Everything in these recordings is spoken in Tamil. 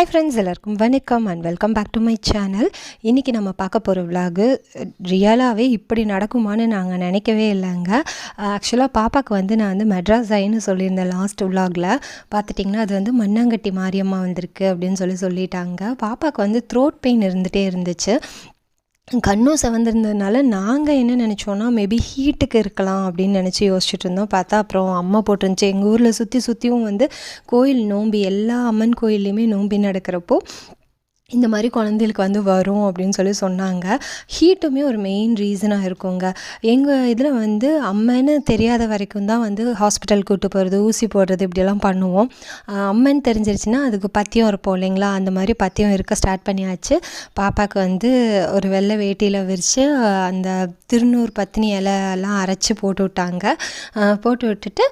ஹாய் ஃப்ரெண்ட்ஸ் எல்லாருக்கும் வணக்கம் and welcome back to my channel இன்றைக்கி நம்ம பார்க்க போகிற விலாகு ரியலாகவே இப்படி நடக்குமான்னு நாங்கள் நினைக்கவே இல்லைங்க. ஆக்சுவலாக பாப்பாவுக்கு வந்து நான் வந்து மெட்ராஸ் ஐன்னு சொல்லியிருந்தேன் லாஸ்ட் விலாகில் பார்த்துட்டிங்கன்னா அது வந்து மண்ணாங்கட்டி மாரியம்மா வந்திருக்கு அப்படின்னு சொல்லி சொல்லிட்டாங்க. பாப்பாவுக்கு வந்து த்ரோட் பெயின் இருந்துகிட்டே இருந்துச்சு. கண்ணும் செவந்திருந்ததுனால நாங்கள் என்ன நினச்சோன்னா மேபி ஹீட்டுக்கு இருக்கலாம் அப்படின்னு நினச்சி யோசிச்சுட்டு இருந்தோம். பார்த்தா அப்புறம் அம்மா போட்டிருந்துச்சு. எங்கள் ஊரில் சுற்றி சுற்றியும் வந்து கோயில் நோம்பி எல்லா அம்மன் கோயில்லையுமே நோம்பி நடக்கிறப்போ இந்த மாதிரி குழந்தைகளுக்கு வந்து வரும் அப்படின்னு சொல்லி சொன்னாங்க. ஹீட்டுமே ஒரு மெயின் ரீசனாக இருக்குங்க. எங்கள் இதில் வந்து அம்மன்னு தெரியாத வரைக்கும் தான் வந்து ஹாஸ்பிட்டல் கூட்டு போகிறது ஊசி போடுறது இப்படியெல்லாம் பண்ணுவோம். அம்மன்னு தெரிஞ்சிருச்சுன்னா அதுக்கு பத்தியம் இருப்போம் இல்லைங்களா? அந்த மாதிரி பத்தியம் இருக்க ஸ்டார்ட் பண்ணியாச்சு. பாப்பாவுக்கு வந்து ஒரு வெள்ளை வேட்டியில் விரித்து அந்த திருநூறு பத்தினி இலையெல்லாம் அரைச்சி போட்டு விட்டாங்க. போட்டு விட்டுட்டு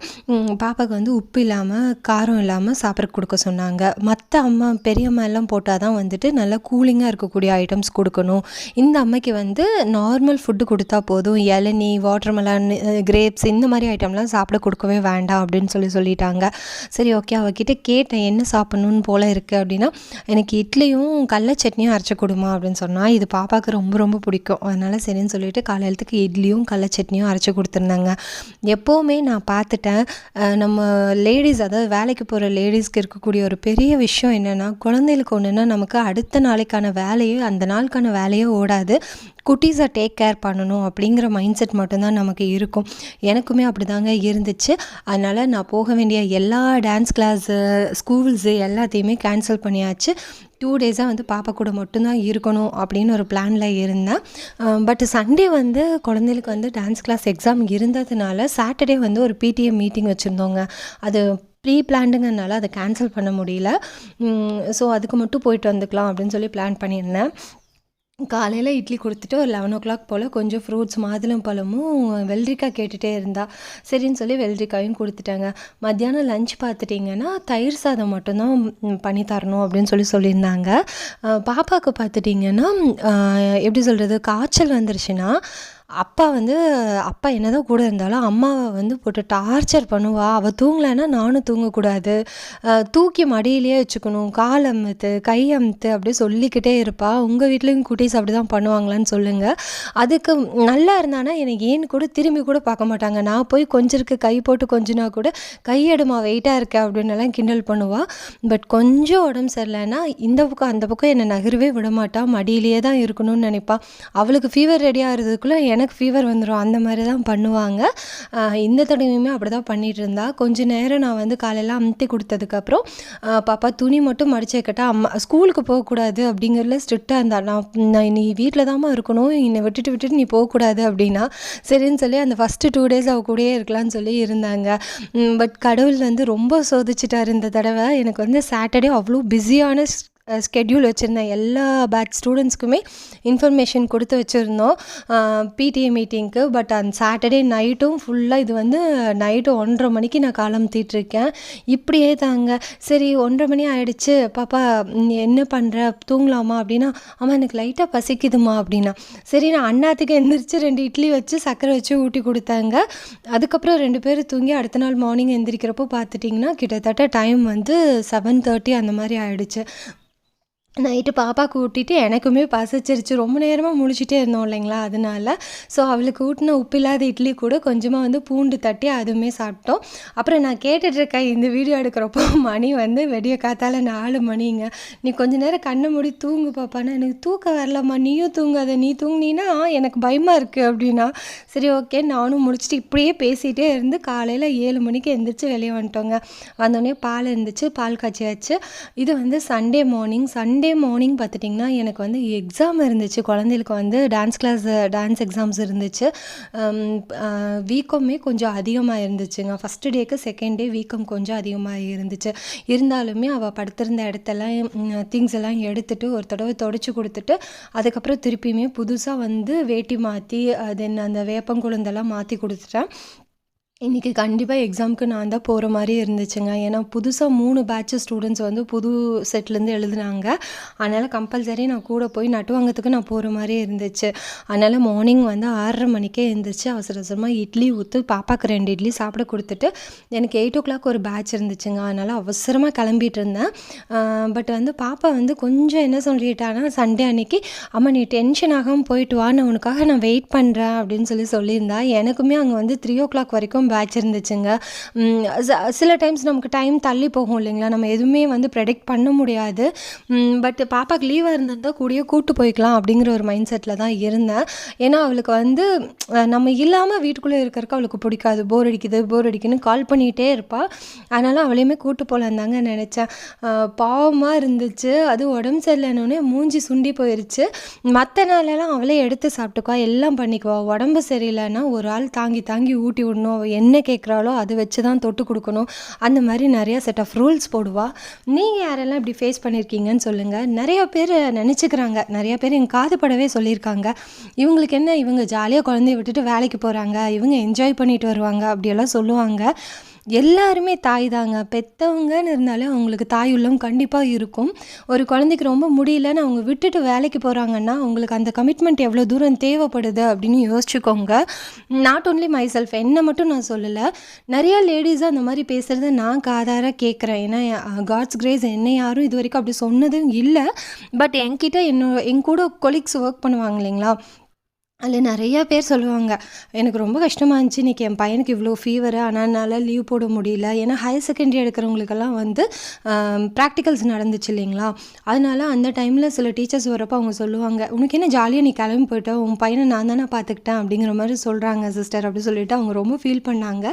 பாப்பாவுக்கு வந்து உப்பு இல்லாமல் காரம் இல்லாமல் சாப்பிட கொடுக்க சொன்னாங்க. மற்ற அம்மா பெரியம்மா எல்லாம் போட்டால் தான் வந்துட்டு நல்லா கூலிங்காக இருக்கக்கூடிய ஐட்டம்ஸ் கொடுக்கணும். இந்த அம்மைக்கு வந்து நார்மல் ஃபுட்டு கொடுத்தா போதும். இளநீ வாட்டர்மெலன் கிரேப்ஸ் இந்த மாதிரி ஐட்டம்லாம் சாப்பிட கொடுக்கவே வேண்டாம் அப்படின்னு சொல்லி சொல்லிட்டாங்க. சரி ஓகே அவகிட்ட கேட்டேன் என்ன சாப்பிட்ணுன்னு போல் இருக்குது அப்படின்னா எனக்கு இட்லியும் கடல சட்னியும் அரைச்சி கொடுமா அப்படின்னு சொன்னால் இது பாப்பாவுக்கு ரொம்ப ரொம்ப பிடிக்கும். அதனால் சரின்னு சொல்லிட்டு காலையிலத்துக்கு இட்லியும் கடல சட்னியும் அரைச்சி கொடுத்துருந்தாங்க. எப்போவுமே நான் பார்த்துட்டேன் நம்ம லேடிஸ் அதாவது வேலைக்கு போகிற லேடிஸ்க்கு இருக்கக்கூடிய ஒரு பெரிய விஷயம் என்னென்னா குழந்தைகளுக்கு ஒன்றுனா நமக்கு அடுத்த அடுத்த நாளைக்கான வேலையே அந்த நாளுக்கான வேலையோ ஓடாது. குட்டீஸை டேக் கேர் பண்ணணும் அப்படிங்கிற மைண்ட் செட் மட்டும்தான் நமக்கு இருக்கும். எனக்குமே அப்படி தாங்க இருந்துச்சு. அதனால் நான் போக வேண்டிய எல்லா டான்ஸ் கிளாஸு ஸ்கூல்ஸு எல்லாத்தையுமே கேன்சல் பண்ணியாச்சு. டூ டேஸாக வந்து பாப்பா கூட மட்டும்தான் இருக்கணும் அப்படின்னு ஒரு பிளானில் இருந்தேன். பட் சண்டே வந்து குழந்தைகளுக்கு வந்து டான்ஸ் கிளாஸ் எக்ஸாம் இருந்ததுனால சாட்டர்டே வந்து ஒரு பிடிஎம் மீட்டிங் வச்சுருந்தோங்க. அது ப்ரீ பிளான்டுங்கனால அதை கேன்சல் பண்ண முடியல. ஸோ அதுக்கு மட்டும் போயிட்டு வந்துக்கலாம் அப்படின்னு சொல்லி பிளான் பண்ணியிருந்தேன். காலையில் இட்லி கொடுத்துட்டு ஒரு லெவன் ஓ கிளாக் போல் கொஞ்சம் ஃப்ரூட்ஸ் மாதுளம் பழமும் வெள்ளரிக்காய் கேட்டுகிட்டே இருந்தா. சரின்னு சொல்லி வெள்ளரிக்காயும் கொடுத்துட்டாங்க. மத்தியானம் லஞ்ச் பார்த்துட்டிங்கன்னா தயிர் சாதம் மட்டும்தான் பண்ணி தரணும் அப்படின்னு சொல்லி சொல்லியிருந்தாங்க. பாப்பாவுக்கு பார்த்துட்டிங்கன்னா எப்படி சொல்கிறது காய்ச்சல் வந்துருச்சுன்னா அப்பா வந்து அப்பா என்னதான் கூட இருந்தாலும் அம்மாவை வந்து போட்டு டார்ச்சர் பண்ணுவா. அவள் தூங்கலைன்னா நானும் தூங்கக்கூடாது. தூக்கி மடியிலேயே வச்சுக்கணும். கால் அமுத்து கை அமுத்து அப்படியே சொல்லிக்கிட்டே இருப்பா. உங்கள் வீட்லேயும் குட்டீஸ் அப்படி தான் பண்ணுவாங்களான்னு சொல்லுங்கள் அதுக்கு நல்லா இருந்தானா எனக்கு ஏன்னு கூட திரும்பி கூட பார்க்க மாட்டாங்க. நான் போய் கொஞ்சருக்கு கை போட்டு கொஞ்சினா கூட கையெடுமா வெயிட்டாக இருக்க அப்படின்னு கிண்டல் பண்ணுவா. பட் கொஞ்சம் உடம்பு சரியில்லைன்னா இந்த பக்கம் அந்த பக்கம் என்னை நகரவே விட மடியிலேயே தான் இருக்கணும்னு நினைப்பா. அவளுக்கு ஃபீவர் ரெடி ஆகிறதுக்குள்ளே எனக்கு ஃபீவர் வந்துடும் அந்த மாதிரி தான் பண்ணுவாங்க இந்த தடவையுமே அப்படி தான் பண்ணிட்டு இருந்தா கொஞ்ச நேரம் நான் வந்து காலையில் அமுத்தி கொடுத்ததுக்கப்புறம் பாப்பா துணி மட்டும் மடிச்சு வைக்கட்டா. அம்மா ஸ்கூலுக்கு போகக்கூடாது அப்படிங்கிறதுல ஸ்ட்ரிக்டாக இருந்தா. நான் நான் நீ வீட்டில் தாம்மா இருக்கணும். என்னை விட்டுட்டு விட்டுட்டு நீ போகக்கூடாது அப்படின்னா சரின்னு சொல்லி அந்த ஃபஸ்ட்டு டூ டேஸ் அவ கூடயே இருக்கலாம்னு சொல்லி இருந்தாங்க. பட் கடவுள் வந்து ரொம்ப சோதிச்சிட்டார் இந்த தடவை. எனக்கு வந்து சாட்டர்டே அவ்வளோ பிஸியான ஸ்கெட்யூல் வச்சுருந்தேன் எல்லா பேட்ச் ஸ்டூடெண்ட்ஸ்க்குமே இன்ஃபர்மேஷன் கொடுத்து வச்சுருந்தோம். பிடிஏ மீட்டிங்க்கு பட் அந்த சாட்டர்டே நைட்டும் ஃபுல்லாக இது வந்து நைட்டு ஒன்றரை மணிக்கு நான் காலம் இருக்கேன் இப்படியே தாங்க. சரி ஒன்றரை மணி ஆகிடுச்சு பாப்பா நீ என்ன பண்ணுற தூங்கலாமா? அப்படின்னா அம்மா எனக்கு லைட்டாக பசிக்குதுமா அப்படின்னா. சரி நான் அண்ணாத்துக்கு எந்திரிச்சு ரெண்டு இட்லி வச்சு சர்க்கரை வச்சு ஊட்டி கொடுத்தாங்க. அதுக்கப்புறம் ரெண்டு பேரும் தூங்கி அடுத்த நாள் மார்னிங் எந்திரிக்கிறப்போ பார்த்துட்டிங்கன்னா கிட்டத்தட்ட டைம் வந்து செவன் தேர்ட்டி அந்த மாதிரி ஆகிடுச்சு நைட்டு பாப்பாவுக்கு ஊட்டிட்டு எனக்குமே பசிச்சிருச்சு. ரொம்ப நேரமாக முழிச்சிட்டே இருந்தோம் இல்லைங்களா? அதனால ஸோ அவளுக்கு ஊட்டின உப்பில்லாத இட்லி கூட கொஞ்சமாக வந்து பூண்டு தட்டி அதுவுமே சாப்பிட்டோம். அப்புறம் நான் கேட்டுட்ருக்கேன் இந்த வீடியோ எடுக்கிறப்போ மணி வந்து வெடிய காத்தால நாலு மணிங்க. நீ கொஞ்ச நேரம் கண்ணை மூடி தூங்கு பாப்பானா எனக்கு தூக்கம் வரலம்மா நீயும் தூங்காத. நீ தூங்குனீன்னா எனக்கு பயமாக இருக்குது அப்படின்னா. சரி ஓகே நானும் முடிச்சுட்டு இப்படியே பேசிகிட்டே இருந்து காலையில் ஏழு மணிக்கு எந்திரிச்சு வெளியே வந்துட்டோங்க. வந்தோடனே பால் இருந்துச்சு பால் காய்ச்சியாச்சு இது வந்து சண்டே மார்னிங் சண்டே மார்னிங் பார்த்துட்டிங்கன்னா எனக்கு வந்து எக்ஸாம் இருந்துச்சு. குழந்தைகளுக்கு வந்து டான்ஸ் கிளாஸ் டான்ஸ் எக்ஸாம்ஸ் இருந்துச்சு. வீக்கமே கொஞ்சம் அதிகமாக இருந்துச்சுங்க. ஃபஸ்ட்டு டேக்கு செகண்ட் டே வீக்கம் கொஞ்சம் அதிகமாக இருந்துச்சு. இருந்தாலுமே அவள் படுத்திருந்த இடத்தெல்லாம் திங்ஸ் எல்லாம் எடுத்துட்டு ஒரு தடவை தொடச்சி கொடுத்துட்டு அதுக்கப்புறம் திருப்பியுமே புதுசாக வந்து வேட்டி மாற்றி தென் அந்த வேப்பங்குழுந்தெல்லாம் மாற்றி கொடுத்துட்டேன். இன்றைக்கி கண்டிப்பாக எக்ஸாமுக்கு நான் தான் போகிற மாதிரி இருந்துச்சுங்க. ஏன்னா புதுசாக மூணு பேட்ச் ஸ்டூடெண்ட்ஸ் வந்து புது செட்லேருந்து எழுதுனாங்க. அதனால் கம்பல்சரி நான் கூட போய் நட்டுவாங்கத்துக்கு நான் போகிற மாதிரி இருந்துச்சு. அதனால் மார்னிங் வந்து ஆறரை மணிக்கே இருந்துச்சு அவசர அவசரமாக இட்லி ஊற்று பாப்பாவுக்கு ரெண்டு இட்லி சாப்பிட கொடுத்துட்டு எனக்கு எயிட் ஓ கிளாக் ஒரு பேட்ச் இருந்துச்சுங்க. அதனால் அவசரமாக கிளம்பிட்டு இருந்தேன். பட் வந்து பாப்பா வந்து கொஞ்சம் என்ன சொல்லிட்டானா சண்டே அன்னைக்கு அம்மா நீ டென்ஷன் ஆகாமல் போயிட்டு வா. நான் உனக்காக நான் வெயிட் பண்ணுறேன் அப்படின்னு சொல்லி சொல்லியிருந்தா. எனக்குமே அங்கே வந்து த்ரீ ஓ கிளாக் வரைக்கும் பேட்ச் இருந்துச்சுங்க. ச- சில டைம்ஸ் நமக்கு டைம் தள்ளி போகும் இல்லைங்களா? நம்ம எதுவுமே வந்து ப்ரெடிக்ட் பண்ண முடியாது. பட் பாப்பாக்கு லீவாக இருந்திருந்தால் கூடயே கூட்டு போய்க்கலாம் அப்படிங்கிற ஒரு மைண்ட் செட்டில் தான் இருந்தேன். ஏன்னா அவளுக்கு வந்து நம்ம இல்லாமல் வீட்டுக்குள்ளே இருக்கிறக்கு அவளுக்கு பிடிக்காது. போர் அடிக்குது போர் அடிக்குன்னு கால் பண்ணிகிட்டே இருப்பாள் அதனால் அவளையுமே கூட்டு போகலான்னு தாங்க நினச்சேன். பாவமாக இருந்துச்சு. அது உடம்பு சரியில்லைன்னொடனே மூஞ்சி சுண்டி போயிருச்சு. மற்ற நாளெல்லாம் அவளே எடுத்து சாப்பிட்டுக்குவா எல்லாம் பண்ணிக்குவா. உடம்பு சரியில்லைன்னா ஒரு ஆள் தாங்கி தாங்கி ஊட்டி விடணும். என்ன கேட்குறாளோ அதை வச்சு தான் தொட்டு கொடுக்கணும். அந்த மாதிரி நிறையா செட் ஆஃப் ரூல்ஸ் போடுவா. நீங்கள் யாரெல்லாம் இப்படி ஃபேஸ் பண்ணியிருக்கீங்கன்னு சொல்லுங்கள் நிறைய பேர் நினச்சிக்கிறாங்க. நிறைய பேர் என் காதுபடவே சொல்லியிருக்காங்க. இவங்களுக்கு என்ன? இவங்க ஜாலியாக குழந்தைய விட்டுட்டு வேலைக்கு போகிறாங்க இவங்க என்ஜாய் பண்ணிட்டு வருவாங்க. அப்படியெல்லாம் சொல்லுவாங்க. எல்லாருமே தாய் தாங்க. பெற்றவங்கன்னு இருந்தாலே அவங்களுக்கு தாய் உள்ளம் கண்டிப்பாக இருக்கும். ஒரு குழந்தைக்கு ரொம்ப முடியலன்னு அவங்க விட்டுட்டு வேலைக்கு போகிறாங்கன்னா அவங்களுக்கு அந்த கமிட்மெண்ட் எவ்வளோ தூரம் தேவைப்படுது அப்படின்னு யோசிச்சுக்கோங்க. நாட் ஓன்லி மை செல்ஃப் என்னை மட்டும் நான் சொல்லலை. நிறையா லேடிஸ் அந்த மாதிரி பேசுகிறத நான் காதார கேட்குறேன் ஏன்னா காட்ஸ் கிரேஸ் என்ன யாரும் இது வரைக்கும் அப்படி சொன்னதும் இல்லை. பட் என்கிட்ட என்னோட என் கூட கொலீக்ஸ் ஒர்க் பண்ணுவாங்க இல்லைங்களா? அதில் நிறையா பேர் சொல்லுவாங்க எனக்கு ரொம்ப கஷ்டமாக இருந்துச்சு இன்றைக்கி என் பையனுக்கு இவ்வளோ ஃபீவர் ஆனால் என்னால் லீவ் போட முடியல. ஏன்னா ஹையர் செகண்டரி எடுக்கிறவங்களுக்கெல்லாம் வந்து ப்ராக்டிகல்ஸ் நடந்துச்சு இல்லைங்களா? அதனால அந்த டைமில் சில டீச்சர்ஸ் வரப்போ அவங்க சொல்லுவாங்க உனக்கு என்ன ஜாலியாக நீ கிளம்பி போயிட்ட? உன் பையனை நான் தானே பார்த்துக்கிட்டேன் அப்படிங்கிற மாதிரி சொல்கிறாங்க சிஸ்டர் அப்படி சொல்லிட்டு அவங்க ரொம்ப ஃபீல் பண்ணாங்க.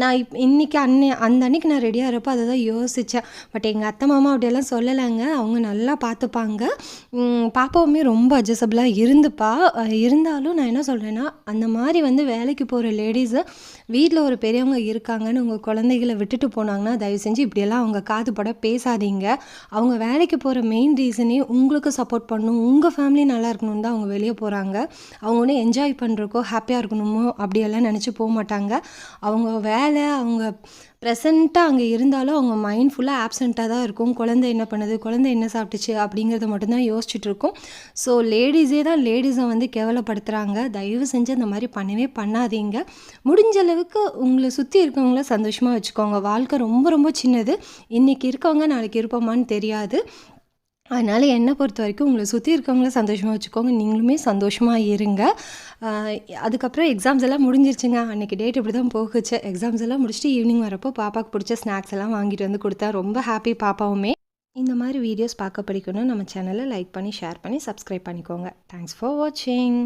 நான் இப் இன்றைக்கி அன்னை அந்த அன்னைக்கு நான் ரெடியாக இருப்போ அதை தான் யோசித்தேன் பட் எங்கள் அத்தை மாமா அப்படியெல்லாம் சொல்லலைங்க. அவங்க நல்லா பார்த்துப்பாங்க. பாப்பாவுமே ரொம்ப அட்ஜஸ்டபுளாக இருந்துப்பா. இருந்தாலும் நான் என்ன சொல்கிறேன்னா அந்த மாதிரி வந்து வேலைக்கு போகிற லேடிஸு வீட்டில் ஒரு பெரியவங்க இருக்காங்கன்னு உங்கள் குழந்தைகளை விட்டுட்டு போனாங்கன்னா தயவு செஞ்சு இப்படியெல்லாம் அவங்க காது பட பேசாதீங்க. அவங்க வேலைக்கு போகிற மெயின் ரீசனே உங்களுக்கு சப்போர்ட் பண்ணணும் உங்கள் ஃபேமிலி நல்லா இருக்கணும்னு தான் அவங்க வெளியே போகிறாங்க அவங்க ஒன்றும் என்ஜாய் பண்ணுறக்கோ ஹாப்பியாக இருக்கணுமோ அப்படியெல்லாம் நினச்சி போக மாட்டாங்க. அவங்க வேலை அவங்க ப்ரெசண்ட்டாக அங்கே இருந்தாலும் அவங்க மைண்ட் ஃபுல்லாக ஆப்சண்ட்டாக தான் இருக்கும். குழந்தை என்ன பண்ணுது? குழந்தை என்ன சாப்பிட்டுச்சு? அப்படிங்கிறத மட்டும்தான் யோசிச்சுட்டு இருக்கும். ஸோ லேடிஸே தான் லேடிஸை வந்து கேவலப்படுத்துகிறாங்க தயவு செஞ்சு அந்த மாதிரி பண்ணவே பண்ணாதீங்க. முடிஞ்ச அளவுக்கு உங்களை சுற்றி இருக்கவங்கள சந்தோஷமாக வச்சுக்கோங்க. வாழ்க்கை ரொம்ப ரொம்ப சின்னது. இன்றைக்கி இருக்கவங்க நாளைக்கு இருப்போமான்னு தெரியாது. அதனால் என்னை பொறுத்த வரைக்கும் உங்களை சுற்றி இருக்கவங்கள சந்தோஷமாக வச்சுக்கோங்க. நீங்களுமே சந்தோஷமாக இருங்க. அதுக்கப்புறம் எக்ஸாம்ஸ் எல்லாம் முடிஞ்சிருச்சுங்க. அன்றைக்கி டேட் இப்படி தான் போகுச்சு. எக்ஸாம்ஸ் எல்லாம் முடிச்சுட்டு ஈவினிங் வரப்போ பாப்பாவுக்கு பிடிச்ச ஸ்நாக்ஸ் எல்லாம் வாங்கிட்டு வந்து கொடுத்தா ரொம்ப ஹாப்பி பாப்பாவுமே. இந்த மாதிரி வீடியோஸ் பார்க்க பிடிக்கணும் நம்ம சேனலை லைக் பண்ணி ஷேர் பண்ணி சப்ஸ்கிரைப் பண்ணிக்கோங்க. தேங்க்ஸ் ஃபார் வாட்சிங்